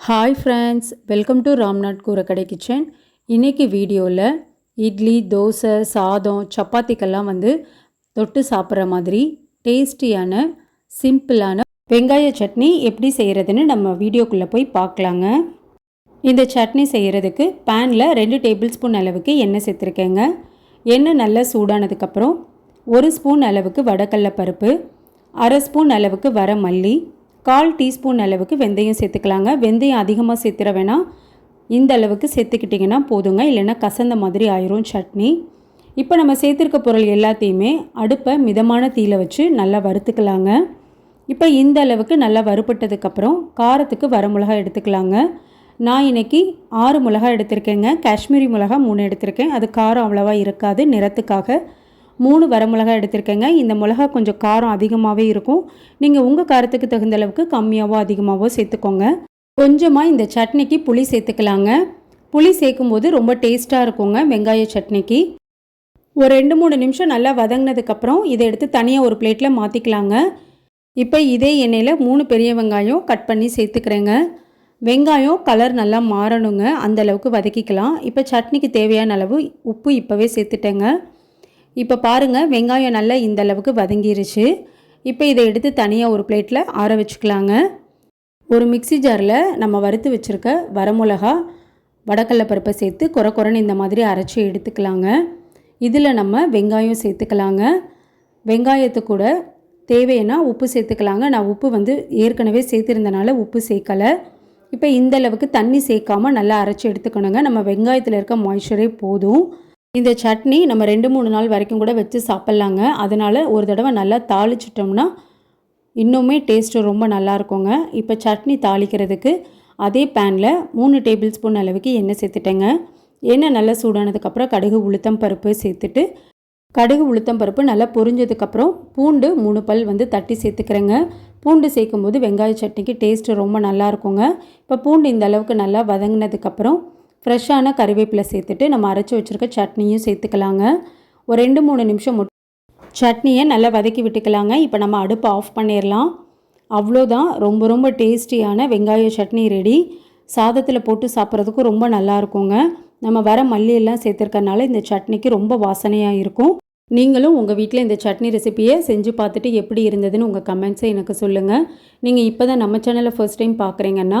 Hi friends welcome to Ramnath Koorakkadai kitchen இன்றைக்கி வீடியோவில் இட்லி தோசை சாதம் சப்பாத்திக்கெல்லாம் வந்து தொட்டு சாப்பிட்ற மாதிரி டேஸ்டியான சிம்பிளான வெங்காய சட்னி எப்படி செய்கிறதுன்னு நம்ம வீடியோக்குள்ளே போய் பார்க்கலாங்க. இந்த சட்னி செய்கிறதுக்கு பேனில் ரெண்டு டேபிள் ஸ்பூன் அளவுக்கு எண்ணெய் சேர்த்துருக்கேங்க. எண்ணெய் நல்லா சூடானதுக்கப்புறம் ஒரு ஸ்பூன் அளவுக்கு வடக்கடல பருப்பு அரை ஸ்பூன் அளவுக்கு வர மல்லி கால் டீஸ்பூன் அளவுக்கு வெந்தயம் சேர்த்துக்கலாங்க. வெந்தயம் அதிகமாக சேர்த்துற வேணாம் இந்த அளவுக்கு சேர்த்துக்கிட்டிங்கன்னா போதுங்க. இல்லைன்னா கசந்த மாதிரி ஆயிரும் சட்னி. இப்போ நம்ம சேர்த்துருக்க பொருள் எல்லாத்தையுமே அடுப்பை மிதமான தீயில வச்சு நல்லா வறுத்துக்கலாங்க. இப்போ இந்த அளவுக்கு நல்லா வறுபட்டதுக்கப்புறம் காரத்துக்கு வர மிளகா எடுத்துக்கலாங்க. நான் இன்னைக்கு ஆறு மிளகா எடுத்திருக்கேங்க. காஷ்மீரி மிளகா மூணு எடுத்திருக்கேன். அது காரம் அவ்வளோவா இருக்காது. நிறத்துக்காக மூணு வரமிளகா எடுத்திருக்கேங்க. இந்த மிளகா கொஞ்சம் காரம் அதிகமாகவே இருக்கும். நீங்கள் உங்கள் காரத்துக்கு தகுந்த அளவுக்கு கம்மியாகவோ அதிகமாகவோ சேர்த்துக்கோங்க. கொஞ்சமாக இந்த சட்னிக்கு புளி சேர்த்துக்கலாங்க. புளி சேர்க்கும்போது ரொம்ப டேஸ்ட்டாக இருக்குங்க வெங்காய சட்னிக்கு. ஒரு ரெண்டு மூணு நிமிஷம் நல்லா வதங்கினதுக்கப்புறம் இதை எடுத்து தனியாக ஒரு பிளேட்டில் மாற்றிக்கலாங்க இப்போ இதே எண்ணெயில் மூணு பெரிய வெங்காயம் கட் பண்ணி சேர்த்துக்கிறேங்க. வெங்காயம் கலர் நல்லா மாறணுங்க. அந்த அளவுக்கு வதக்கிக்கலாம். இப்போ சட்னிக்கு தேவையான அளவு உப்பு இப்போவே சேர்த்துட்டேங்க. இப்போ பாருங்கள் வெங்காயம் நல்லா இந்த அளவுக்கு வதங்கிருச்சு. இப்போ இதை எடுத்து தனியாக ஒரு பிளேட்டில் ஆற வச்சுக்கலாங்க. ஒரு மிக்சி ஜாரில் நம்ம வறுத்து வச்சுருக்க வரமிளகா வடக்கடல பருப்பை சேர்த்து குறை குறைன்னு இந்த மாதிரி அரைச்சி எடுத்துக்கலாங்க. இதில் நம்ம வெங்காயம் சேர்த்துக்கலாங்க. வெங்காயத்து கூட தேவைன்னா உப்பு சேர்த்துக்கலாங்க. நான் உப்பு வந்து ஏற்கனவே சேர்த்துருந்தனால உப்பு சேர்க்கலை. இப்போ இந்த அளவுக்கு தண்ணி சேர்க்காமல் நல்லா அரைச்சி எடுத்துக்கணுங்க. நம்ம வெங்காயத்தில் இருக்க மாய்ச்சரே போதும். இந்த சட்னி நம்ம ரெண்டு மூணு நாள் வரைக்கும் கூட வச்சு சாப்பிட்லாங்க. அதனால் ஒரு தடவை நல்லா தாளிச்சிட்டோம்னா இன்னுமே டேஸ்ட்டு ரொம்ப நல்லா இருக்குங்க. இப்போ சட்னி தாளிக்கிறதுக்கு அதே பேனில் மூணு டேபிள் ஸ்பூன் அளவுக்கு எண்ணெய் சேர்த்துட்டேங்க. எண்ணெய் நல்லா சூடானதுக்கப்புறம் கடுகு உளுத்தம் பருப்பு சேர்த்துட்டு கடுகு உளுத்தம் பருப்பு நல்லா பொரிஞ்சதுக்கப்புறம் பூண்டு மூணு பல் வந்து தட்டி சேர்த்துக்கிறேங்க. பூண்டு சேர்க்கும்போது வெங்காய சட்னிக்கு டேஸ்ட்டு ரொம்ப நல்லா இருக்குங்க. இப்போ பூண்டு இந்த அளவுக்கு நல்லா வதங்கினதுக்கப்புறம் ஃப்ரெஷ்ஷான கறிவேப்பிலை சேர்த்துட்டு நம்ம அரைச்சி வச்சுருக்க சட்னியும் சேர்த்துக்கலாங்க. ஒரு ரெண்டு மூணு நிமிஷம் முட் சட்னியை நல்லா வதக்கி விட்டுக்கலாங்க. இப்போ நம்ம அடுப்பை ஆஃப் பண்ணிடலாம் அவ்வளோதான். ரொம்ப ரொம்ப டேஸ்டியான வெங்காய சட்னி ரெடி சாதத்தில் போட்டு சாப்பிட்றதுக்கும் ரொம்ப நல்லா இருக்குங்க. நம்ம வர மல்லியெல்லாம் சேர்த்துருக்கறனால இந்த சட்னிக்கு ரொம்ப வாசனையாக இருக்கும். நீங்களும் உங்கள் வீட்டில் இந்த சட்னி ரெசிபியை செஞ்சு பார்த்துட்டு எப்படி இருந்ததுன்னு உங்கள் கமெண்ட்ஸை எனக்கு சொல்லுங்கள் நீங்கள் இப்போ தான் நம்ம சேனலை ஃபர்ஸ்ட் டைம் பார்க்குறீங்கன்னா